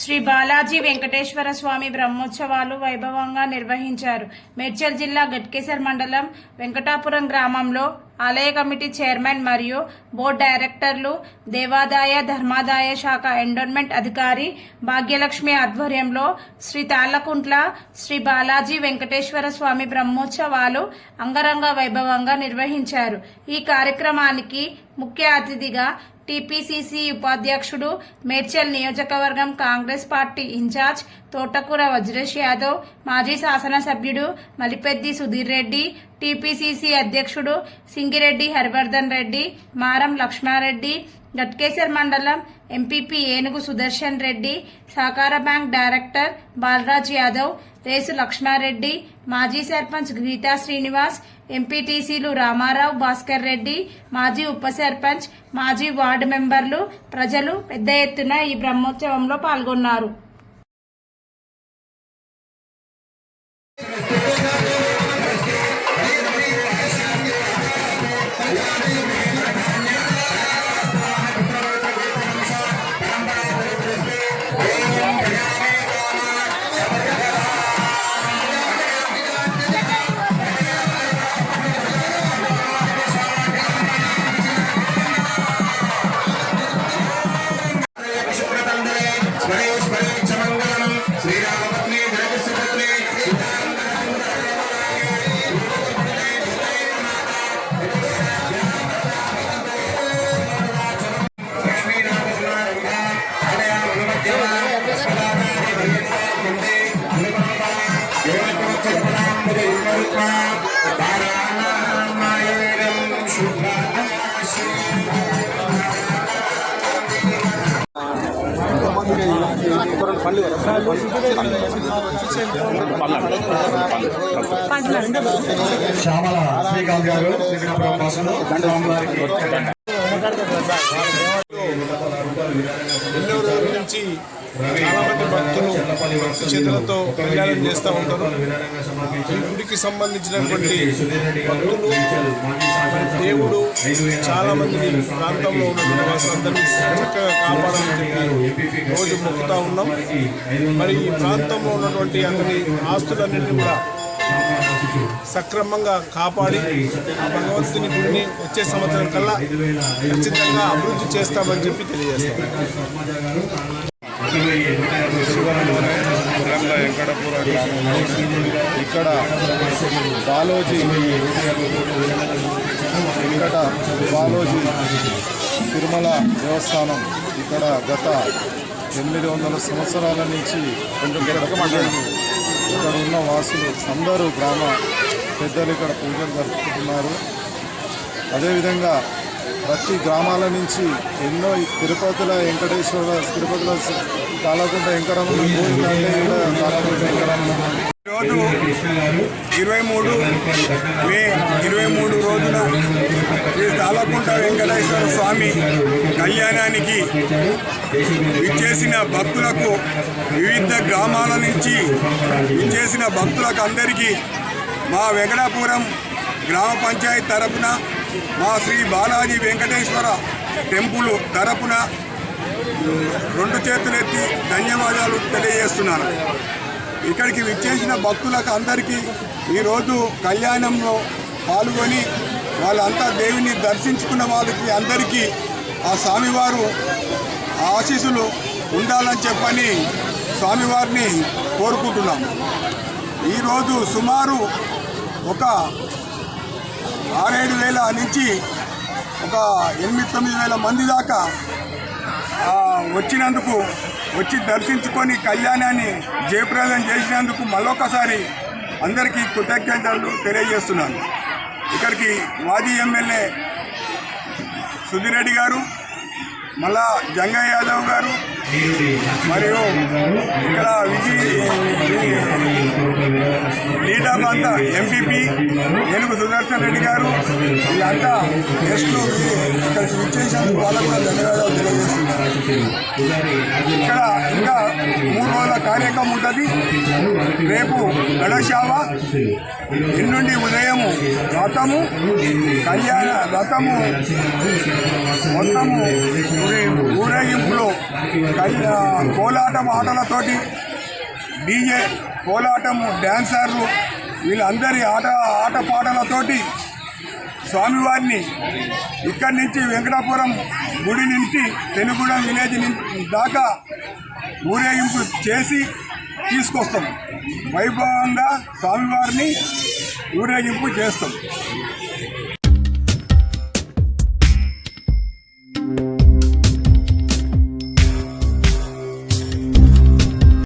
శ్రీ బాలాజీ వెంకటేశ్వర స్వామి బ్రహ్మోత్సవాలు వైభవంగా నిర్వహించారు. మేడ్చల్ జిల్లా గట్కేసర్ మండలం వెంకటాపురం గ్రామంలో ఆలయ కమిటీ చైర్మన్ మరియు బోర్డు డైరెక్టర్లు దేవాదాయ ధర్మాదాయ శాఖ ఎండోన్మెంట్ అధికారి భాగ్యలక్ష్మి ఆధ్వర్యంలో శ్రీ తాళ్ళకుంట్ల శ్రీ బాలాజీ వెంకటేశ్వర స్వామి బ్రహ్మోత్సవాలు అంగరంగ వైభవంగా నిర్వహించారు. ఈ కార్యక్రమానికి ముఖ్య అతిథిగా టీపీసీసీ ఉపాధ్యక్షుడు మేడ్చల్ నియోజకవర్గం కాంగ్రెస్ పార్టీ ఇన్ఛార్జ్ తోటకూర వజ్రేష్ యాదవ్ మాజీ శాసనసభ్యుడు మలిపెద్ది సుధీర్ రెడ్డి టీపీసీసీ అధ్యక్షుడు సింగిరెడ్డి హరివర్ధన్ రెడ్డి మారం లక్ష్మారెడ్డి గట్కేసర్ మండలం ఎంపీపీ ఏనుగు సుదర్శన్ రెడ్డి సహకార బ్యాంక్ డైరెక్టర్ బాలరాజ్ యాదవ్ రేసు లక్ష్మారెడ్డి మాజీ సర్పంచ్ గీతా శ్రీనివాస్ ఎంపీటీసీలు రామారావు భాస్కర్ రెడ్డి మాజీ ఉప సర్పంచ్ మాజీ వార్డు మెంబర్లు ప్రజలు పెద్ద ఎత్తున ఈ బ్రహ్మోత్సవంలో పాల్గొన్నారు. శ్యామల శ్రీకాంత్ గారు ఎన్నో రోజుల నుంచి చాలా భక్తులు చేతులతో కళ్యాణం చేస్తూ ఉంటారు. ఈ గుడికి సంబంధించినటువంటి భక్తులు దేవుడు చాలా మంది ప్రాంతంలో ఉన్న వాసులందరినీ చక్కగా కాపాడాలని చెప్పి రోజు మొక్కుతూ ఉన్నాం. మరి ఈ ప్రాంతంలో ఉన్నటువంటి అతని ఆస్తులన్నింటినీ కూడా సక్రమంగా కాపాడి భగవంతుని గుడిని వచ్చే సంవత్సరం కల్లా ఖచ్చితంగా అభివృద్ధి చేస్తామని చెప్పి తెలియజేస్తాం. వెంకటపుర ఇక్కడ బాలోజీ వెంకట బాలోజీ తిరుమల దేవస్థానం ఇక్కడ గత ఎనిమిది వందల సంవత్సరాల నుంచి కొంచెం ఇక్కడ ఉన్న వాసులు అందరూ గ్రామ పెద్దలు ఇక్కడ పూజలు జరుపుకుంటున్నారు. అదేవిధంగా ప్రతి గ్రామాల నుంచి ఎన్నో తిరుపతిల వెంకటేశ్వర తిరుపతిలో కాలకుంట వెంకరమ్మ ఈరోజు ఇరవై మూడు మే ఇరవై మూడు రోజున శ్రీ తాళకుంట వెంకటేశ్వర స్వామి కళ్యాణానికి విచ్చేసిన భక్తులకు వివిధ గ్రామాల నుంచి విచ్చేసిన భక్తులకు అందరికీ మా వెంకటాపురం గ్రామ పంచాయతీ తరపున మా శ్రీ బాలాజీ వెంకటేశ్వర టెంపుల్ తరపున రెండు చేతులెత్తి ధన్యవాదాలు తెలియజేస్తున్నాను. ఇక్కడికి విచ్చేసిన భక్తులకు అందరికీ ఈరోజు కళ్యాణంలో పాల్గొని వాళ్ళంతా దేవుని దర్శించుకున్న వాళ్ళకి అందరికీ ఆ స్వామివారు ఆశీస్సులు ఉండాలని చెప్పని స్వామివారిని కోరుకుంటున్నాము. ఈరోజు సుమారు ఒక ఆరేడు వేల నుంచి ఒక ఎనిమిది తొమ్మిది వేల మంది దాకా వచ్చినందుకు వచ్చి దర్శించుకొని కళ్యాణాన్ని జయప్రదం చేసినందుకు మళ్ళొకసారి అందరికీ కృతజ్ఞతలు తెలియజేస్తున్నాను. ఇక్కడికి మాజీ ఎమ్మెల్యే సుధిరెడ్డి గారు మళ్ళా జంగయ్య యాదవ్ గారు మరియు ఇక్కడ విజయ్ లీడర్లు అంతా ఎంపీపీ ఏనుగు సుదర్శన్ రెడ్డి గారు వీళ్ళంతా గెస్టులు ఇక్కడ విచ్చేసినందుకు వాళ్ళకు కూడా ధన్యవాదాలు తెలియజేస్తున్నారు ఇక్కడ ఇంకా మూడు రోజుల కార్యక్రమం ఉంటుంది. రేపు గణశావ ఎల్లుండి ఉదయము రథము కళ్యాణ రథము మొత్తము ఊరేగింపులో కోలాటం ఆటలతోటి డీజే కోలాటము డ్యాన్సర్లు వీళ్ళందరి ఆట ఆటపాటలతోటి స్వామివారిని ఇక్కడి నుంచి వెంకటాపురం గుడి నుంచి తెలుగుడం విలేజ్ దాకా ఊరేగింపు చేసి తీసుకొస్తాం. వైభవంగా స్వామివారిని ఊరేగింపు చేస్తాం.